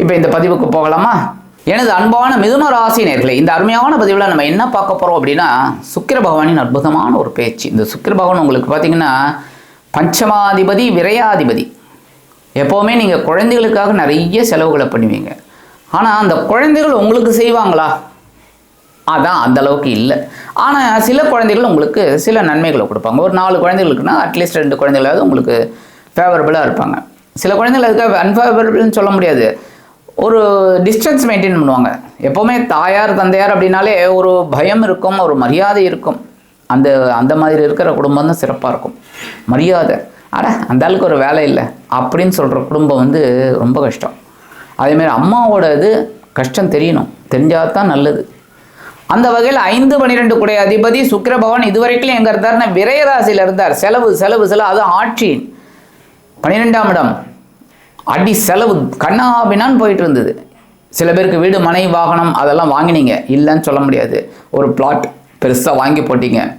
இப்போ இந்த பதிவுக்கு போகலாமா? எனது அன்பான மிதுன ராசி நேர்களை இந்த அருமையான பதிவில் நம்ம என்ன பார்க்க போகிறோம் அப்படின்னா சுக்கிர பகவானின் அற்புதமான ஒரு பேச்சு. இந்த சுக்கிர பகவான் உங்களுக்கு பார்த்தீங்கன்னா பஞ்சமாதிபதி விரையாதிபதி. எப்போவுமே நீங்கள் குழந்தைகளுக்காக நிறைய செலவுகளை பண்ணுவீங்க. ஆனால் அந்த குழந்தைகள் உங்களுக்கு செய்வாங்களா? அதான் அந்த அளவுக்கு இல்லை. ஆனால் சில குழந்தைகள் உங்களுக்கு சில நன்மைகளை கொடுப்பாங்க. ஒரு நாலு குழந்தைகளுக்குன்னா அட்லீஸ்ட் ரெண்டு குழந்தைகளாவது உங்களுக்கு ஃபேவரபுளாக இருப்பாங்க. சில குழந்தைகள் அதுக்காக அன்ஃபேவரபிள்னு சொல்ல முடியாது. ஒரு டிஸ்டன்ஸ் மெயின்டைன் பண்ணுவாங்க. எப்போவுமே தாயார் தந்தையார் அப்படின்னாலே ஒரு பயம் இருக்கும் ஒரு மரியாதை இருக்கும். அந்த அந்த மாதிரி இருக்கிற குடும்பம் தான் சிறப்பாக இருக்கும். மரியாதை. அட அந்த ஆளுக்கு ஒரு வேலை இல்லை அப்படின்னு சொல்கிற குடும்பம் வந்து ரொம்ப கஷ்டம். அதேமாரி அம்மாவோட இது கஷ்டம் தெரியணும். தெரிஞ்சால் தான் நல்லது. அந்த வகையில் ஐந்து பன்னிரெண்டு குடைய அதிபதி சுக்கிர பகவான் இதுவரைக்கும் எங்கே இருந்தார்னா விரயராசியில் இருந்தார். செலவு செலவு செலவு. அது ஆட்சியின் பன்னிரெண்டாம் இடம். அடி செலவு கண்ணாபினான்னு போயிட்டு இருந்தது சில பேருக்கு வீடு மனை வாகனம் அதெல்லாம் வாங்கினீங்க. இல்லைன்னு சொல்ல முடியாது. ஒரு பிளாட் பெருசாக வாங்கி போட்டீங்க.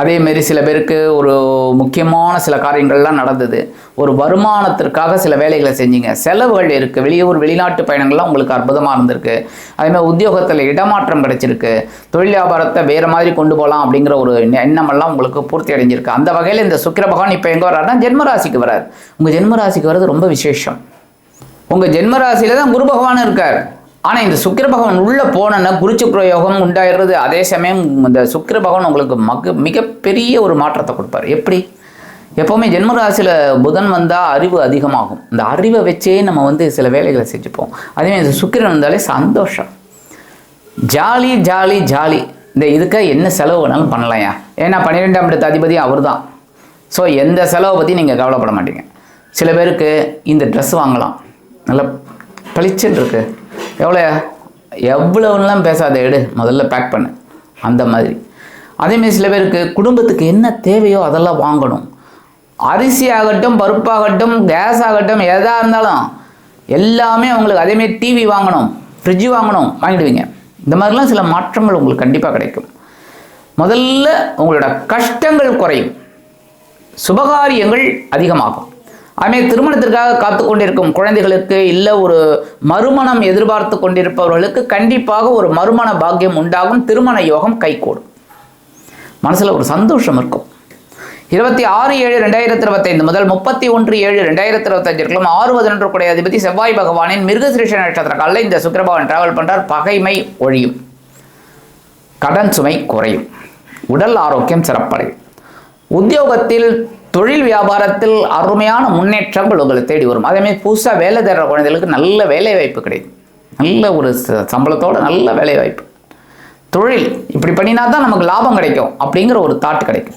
அதேமாரி சில பேருக்கு ஒரு முக்கியமான சில காரியங்கள்லாம் நடந்தது. ஒரு வருமானத்திற்காக சில வேலைகளை செஞ்சீங்க. செலவுகள் இருக்குது வெளியூர் வெளிநாட்டு பயணங்கள்லாம் உங்களுக்கு அற்புதமாக இருந்திருக்கு. அதேமாதிரி உத்தியோகத்தில் இடமாற்றம் கிடைச்சிருக்கு. தொழில் வியாபாரத்தை வேறு மாதிரி கொண்டு போகலாம் அப்படிங்கிற ஒரு எண்ணமெல்லாம் உங்களுக்கு பூர்த்தி அடைஞ்சிருக்கு. அந்த வகையில் இந்த சுக்கிர பகவான் இப்போ எங்கே வர்றாருன்னா ஜென்மராசிக்கு வர்றார். உங்கள் ஜென்மராசிக்கு வர்றது ரொம்ப விசேஷம். உங்கள் ஜென்மராசியில் தான் குரு பகவான் இருக்கார். ஆனால் இந்த சுக்கிர பகவான் உள்ளே போனோன்னா குருச்சுக்ர யோகம் உண்டாயிடுறது. அதே சமயம் இந்த சுக்கிர பகவான் உங்களுக்கு மக மிகப்பெரிய ஒரு மாற்றத்தை கொடுப்பார். எப்படி? எப்போவுமே ஜென்மராசியில் புதன் வந்தால் அறிவு அதிகமாகும். இந்த அறிவை வச்சே நம்ம வந்து சில வேலைகளை செஞ்சுப்போம். அதேமாதிரி இந்த சுக்கிரன் வந்தாலே சந்தோஷம். Jolly jolly jolly. இந்த இதுக்காக என்ன செலவு வேணாலும் பண்ணலையா ஏன்னா பன்னிரெண்டாம் இடத்து அதிபதி அவர் தான் ஸோ எந்த செலவை பற்றி நீங்கள் கவலைப்பட மாட்டீங்க. சில பேருக்கு இந்த ட்ரெஸ் வாங்கலாம். நல்லா பளிச்சுன்னு இருக்குது எவ்வளோ எவ்வளவுலாம் பேசாத எடு. முதல்ல பேக் பண்ணு. அந்த மாதிரி. அதேமாரி சில பேருக்கு குடும்பத்துக்கு என்ன தேவையோ அதெல்லாம் வாங்கணும். அரிசி ஆகட்டும் பருப்பாகட்டும் கேஸ் ஆகட்டும் எதாக இருந்தாலும் எல்லாமே உங்களுக்கு அதேமாரி டிவி வாங்கணும் ஃப்ரிட்ஜ் வாங்கணும் வாங்கிடுவீங்க. இந்த மாதிரிலாம் சில மாற்றங்கள் உங்களுக்கு கண்டிப்பாக கிடைக்கும். முதல்ல உங்களோட கஷ்டங்கள் குறையும். சுபகாரியங்கள் அதிகமாகும். அமே திருமணத்திற்காக காத்து கொண்டிருக்கும் குழந்தைகளுக்கு இல்லை ஒரு மறுமணம் எதிர்பார்த்து கொண்டிருப்பவர்களுக்கு கண்டிப்பாக ஒரு மறுமண பாக்கியம் உண்டாகும் திருமண யோகம் கைகூடும். மனசில் ஒரு சந்தோஷம் இருக்கும். இருபத்தி ஆறு ஏழு ரெண்டாயிரத்தி இருபத்தைந்து முதல் முப்பத்தி ஒன்று ஏழு ரெண்டாயிரத்தி இருபத்தஞ்சிற்கும் ஆறு பதினொன்று குடைய அதிபதி செவ்வாய் பகவானின் மிருகசிரேஷ நட்சத்திர காலில் இந்த சுக்கிர டிராவல் பண்ணுறார் பகைமை ஒழியும். கடன் சுமை குறையும். உடல் ஆரோக்கியம் சிறப்படையும். உத்தியோகத்தில் தொழில் வியாபாரத்தில் அருமையான முன்னேற்றங்கள் உங்களை தேடி வரும். அதேமாதிரி புதுசாக வேலை தேடுற குழந்தைகளுக்கு நல்ல வேலை வாய்ப்பு கிடைக்கும். நல்ல ஒரு ச- சம்பளத்தோட நல்ல வேலை வாய்ப்பு. தொழில் இப்படி பண்ணினா தான் நமக்கு லாபம் கிடைக்கும் அப்படிங்கிற ஒரு தாட் கிடைக்கும்.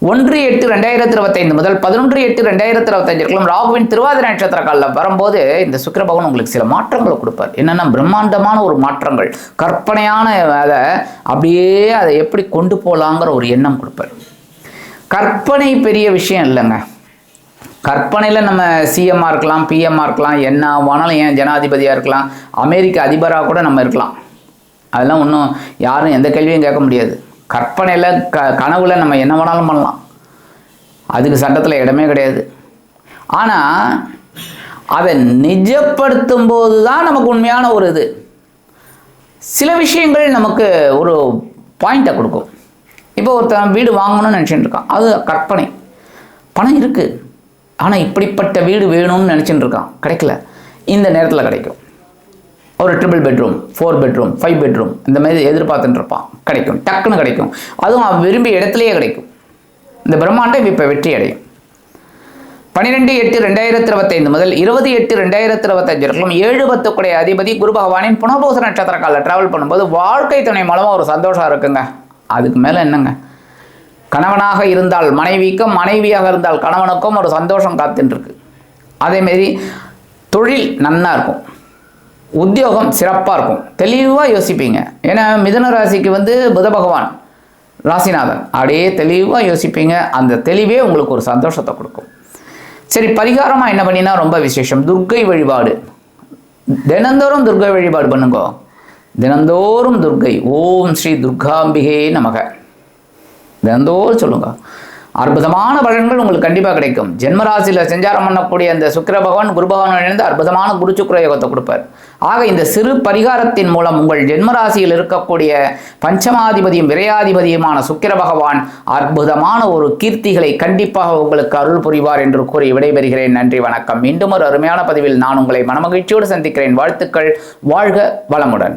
ஒன்று எட்டு ரெண்டாயிரத்தி இருபத்தைந்து முதல் பதினொன்று எட்டு ரெண்டாயிரத்தி இருபத்தஞ்சு இருக்கலாம் ராகுவின் திருவாதிரை நட்சத்திர காலில் வரும்போது இந்த சுக்கரபவன் உங்களுக்கு சில மாற்றங்களை கொடுப்பார். என்னென்னா பிரம்மாண்டமான ஒரு மாற்றங்கள் கற்பனையான அதை அப்படியே அதை எப்படி கொண்டு போகலாங்கிற ஒரு எண்ணம் கொடுப்பார். கற்பனை பெரிய விஷயம் இல்லைங்க. கற்பனையில் நம்ம சிஎம்மாக இருக்கலாம் பிஎம்மாக இருக்கலாம் என்ன ஆனாலும் ஏன் ஜனாதிபதியாக இருக்கலாம் அமெரிக்க அதிபராக கூட நம்ம இருக்கலாம். அதெல்லாம் ஒன்றும் யாரும் எந்த கேள்வியும் கேட்க முடியாது. கற்பனையில் க கனவுல நம்ம என்ன வேணாலும் பண்ணலாம். அதுக்கு சட்டத்தில் இடமே கிடையாது. ஆனால் அதை நிஜப்படுத்தும் போது தான் நமக்கு உண்மையான ஒரு இது. சில விஷயங்கள் நமக்கு ஒரு பாயிண்ட்டை கொடுக்கும். இப்போ ஒருத்தன் வீடு வாங்கணும்னு நினச்சிட்டு இருக்கான். அது கற்பனை. பணம் இருக்குது ஆனால் இப்படிப்பட்ட வீடு வேணும்னு நினச்சிட்டு இருக்கான். கிடைக்கல. இந்த நேரத்தில் கிடைக்கும். ஒரு triple bedroom four bedroom five bedroom இந்த மாதிரி எதிர்பார்த்துட்டு இருப்பான். கிடைக்கும். டக்குன்னு கிடைக்கும். அதுவும் அவன் விரும்பிய இடத்துலையே கிடைக்கும். இந்த பிரம்மாண்டம் இப்போ வெற்றி அடையும். பன்னிரெண்டு எட்டு ரெண்டாயிரத்தி இருபத்தைந்து முதல் இருபது எட்டு ரெண்டாயிரத்தி இருபத்தஞ்சு வரைக்கும் ஏழு பத்துக்குடைய அதிபதி குரு பகவானின் புனபோச நட்சத்திர காலில் ட்ராவல் பண்ணும்போது வாழ்க்கை துணை மூலமாக ஒரு சந்தோஷம் இருக்குங்க. அதுக்கு மேலே என்னங்க? கணவனாக இருந்தால் மனைவிக்கும் மனைவியாக இருந்தால் கணவனுக்கும் ஒரு சந்தோஷம் காத்துட்டுருக்கு அதேமாரி தொழில் நன்னா இருக்கும். உத்தியோகம் சிறப்பாக இருக்கும். தெளிவாக யோசிப்பீங்க. ஏன்னா மிதுன ராசிக்கு வந்து புத பகவான் ராசிநாதன். அப்படியே தெளிவாக யோசிப்பீங்க. அந்த தெளிவே உங்களுக்கு ஒரு சந்தோஷத்தை கொடுக்கும். சரி பரிகாரமாக என்ன பண்ணினா ரொம்ப விசேஷம். துர்க்கை வழிபாடு. தினந்தோறும் துர்க்கை வழிபாடு பண்ணுங்க. தினந்தோறும் துர்க்கை. ஓம் ஸ்ரீ துர்காம்பிகே நமக. தினந்தோறும் சொல்லுங்க. அற்புதமான பலன்கள் உங்களுக்கு கண்டிப்பாக கிடைக்கும். ஜென்மராசியில் செஞ்சாரம் பண்ணக்கூடிய அந்த சுக்கிர பகவான் குரு பகவான் இணைந்து அற்புதமான குரு சுக்கர யோகத்தை கொடுப்பார். ஆக இந்த சிறு பரிகாரத்தின் மூலம் உங்கள் ஜென்மராசியில் இருக்கக்கூடிய பஞ்சமாதிபதியும் விரையாதிபதியுமான சுக்கிர பகவான் அற்புதமான ஒரு கீர்த்திகளை கண்டிப்பாக உங்களுக்கு அருள் புரிவார் என்று கூறி விடைபெறுகிறேன். நன்றி வணக்கம். மீண்டும் ஒரு அருமையான பதிவில் நான் உங்களை மனமகிழ்ச்சியோடு சந்திக்கிறேன். வாழ்த்துக்கள். வாழ்க வளமுடன்.